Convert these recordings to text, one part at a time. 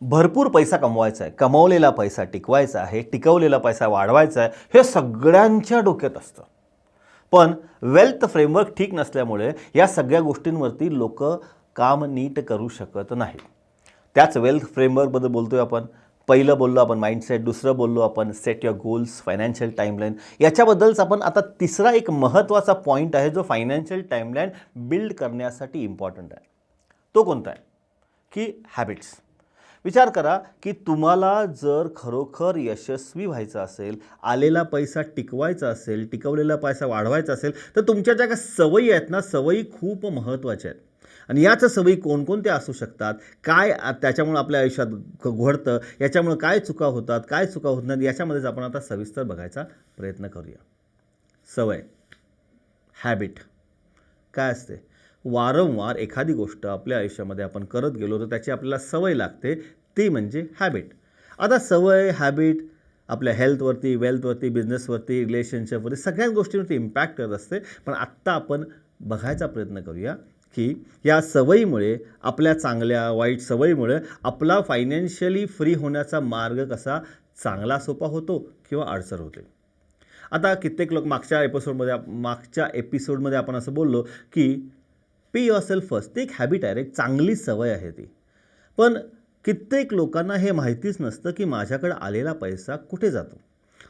भरपूर पैसा कमवायचा आहे. कमवलेला पैसा टिकवायचा आहे टिकवलेला पैसा वाढवायचा आहे हे सगळ्यांच्या डोक्यात असतं. पण वेल्थ फ्रेमवर्क ठीक नसल्यामुळे या सगळ्या गोष्टींवरती लोक काम नीट करू शकत नाही त्याच वेल्थ फ्रेमवर्कबद्दल बोलतोय आपण. पहिलं बोललो आपण माइंडसेट दुसरं बोललो आपण set your goals financial timeline याच्याबद्दलच आपण आता तिसरा एक महत्त्वाचा पॉईंट आहे जो फायनान्शियल टाईमलाईन बिल्ड करण्यासाठी इम्पॉर्टंट आहे. तो कोणता आहे? की हॅबिट्स विचार करा की तुम्हाला जर खरोखर यशस्वी व्हायचं असेल आलेला पैसा टिकवायचा असेल टिकवलेला पैसा वाढवायचा असेल तर तुमच्या ज्या काही सवयी आहेत ना सवयी खूप महत्त्वाच्या आहेत. आणि याच सवयी कोणकोणत्या असू शकतात? काय त्याच्यामुळं आपल्या आयुष्यात घ- घडतं? याच्यामुळं काय चुका होतात? काय चुका होत नाहीत? याच्यामध्येच आपण आता सविस्तर बघायचा प्रयत्न करूया. सवय. हॅबिट काय असते? वारंवार एखादी गोष्ट आपल्या आयुष्यामध्ये आपण करत गेलो तर त्याची आपल्याला सवय लागते. ती म्हणजे हॅबिट आता सवय हॅबिट आपल्या हेल्थवरती वेल्थवरती बिझनेसवरती रिलेशनशिपवरती सगळ्याच गोष्टींवरती इम्पॅक्ट करत असते. पण आत्ता आपण बघायचा प्रयत्न करूया की या सवयीमुळे आपल्या चांगल्या वाईट सवयीमुळे आपला फायनान्शियली फ्री होण्याचा मार्ग कसा चांगला सोपा होतो किंवा अडचण होते. आता कित्येक लोक मागच्या एपिसोडमध्ये मागच्या एपिसोडमध्ये आपण असं बोललो की पे युअर सेल्फ फर्स्ट ते एक हॅबिट आहे रे, एक चांगली सवय आहे ती. पण कित्येक लोकांना हे माहितीच नसतं की माझ्याकडे आलेला पैसा कुठे जातो.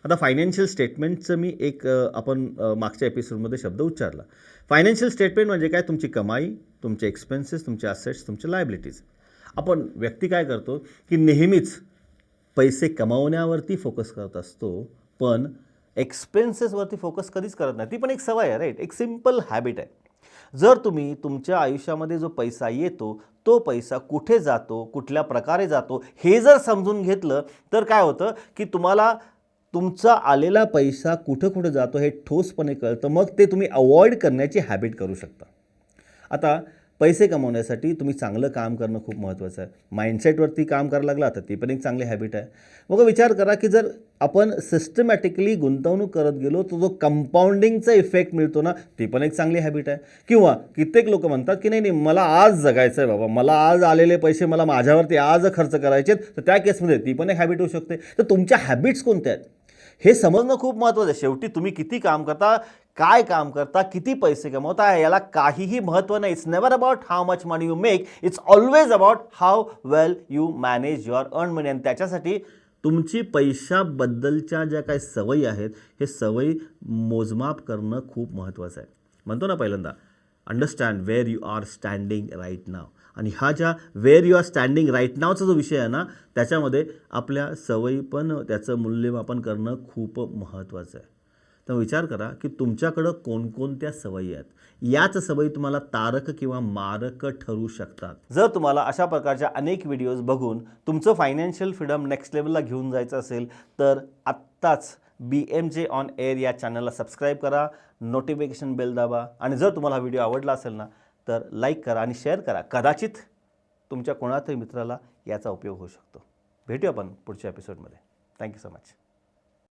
आता फायनान्शियल स्टेटमेंटचं मी एक आपण मागच्या एपिसोडमध्ये शब्द उच्चारला. फायनान्शियल स्टेटमेंट म्हणजे काय? तुमची कमाई तुमचे एक्सपेन्सेस तुमचे असेट्स तुमचे लायबिलिटीज आपण व्यक्ती काय करतो की नेहमीच पैसे कमावण्यावरती फोकस करत असतो पण एक्सपेन्सेसवरती फोकस कधीच करत नाही. ती पण एक सवय आहे राईट एक सिंपल हॅबिट आहे. जर तुम्ही तुमच्या आयुष्यामध्ये जो पैसा येतो तो पैसा कुठे जातो कुठल्या प्रकारे जातो हे जर समजून घेतलं तर काय होतं की तुम्हाला तुमचा आलेला पैसा कुठं कुठं जातो हे ठोसपणे कळतं. मग ते तुम्ही अवॉइड करण्याची हॅबिट करू शकता. आता पैसे कमवण्यासाठी तुम्ही चांगलं काम करणं खूप महत्त्वाचं आहे. माइंडसेटवरती काम करायला लागला तर ती पण एक चांगली हॅबिट आहे. मग विचार करा की जर आपण सिस्टमॅटिकली गुंतवणूक करत गेलो तर जो कंपाऊंडिंगचा इफेक्ट मिळतो ना ती पण एक चांगली हॅबिट आहे. किंवा कित्येक लोक म्हणतात की नाही नाही मला आज जगायचं आहे बाबा मला आज आलेले पैसे मला माझ्यावरती आज खर्च करायचे आहेत तर त्या केसमध्ये ती पण एक हॅबिट होऊ शकते. तर तुमच्या हॅबिट्स कोणत्या आहेत? हे समजणं खूप महत्त्वाचं आहे. शेवटी तुम्ही किती काम करता काय काम करता किती पैसे कमवता याला काहीही महत्त्व नाही. It's never about how much money you make it's always about how well you manage your earn money आणि त्याच्यासाठी तुमची पैशाबद्दलच्या ज्या काही सवयी आहेत हे सवयी मोजमाप करणं खूप महत्त्वाचं आहे. म्हणतो ना पहिल्यांदा understand where you are standing right now आणि हा ज्या where you are standing right नावचा जो विषय आहे ना त्याच्यामध्ये आपल्या सवयी पण त्याचं मूल्यमापन करणं खूप महत्त्वाचं आहे. तर विचार करा की तुमच्याकडं कोणकोणत्या सवयी आहेत? याच सवयी तुम्हाला तारक किंवा मारक ठरू शकतात. जर तुम्हाला अशा प्रकारच्या अनेक व्हिडिओज बघून तुमचं फायनान्शियल फ्रीडम नेक्स्ट लेवलला घेऊन जायचं असेल तर आत्ताच B M J on air या चॅनलला सबस्क्राईब करा नोटिफिकेशन बेल दाबा आणि जर तुम्हाला व्हिडिओ आवडला असेल ना तर लाईक करा आणि शेअर करा. कदाचित तुमच्या कोणातरी मित्राला याचा उपयोग होऊ शकतो. भेटूया आपण पुढच्या एपिसोडमध्ये थँक्यू सो मच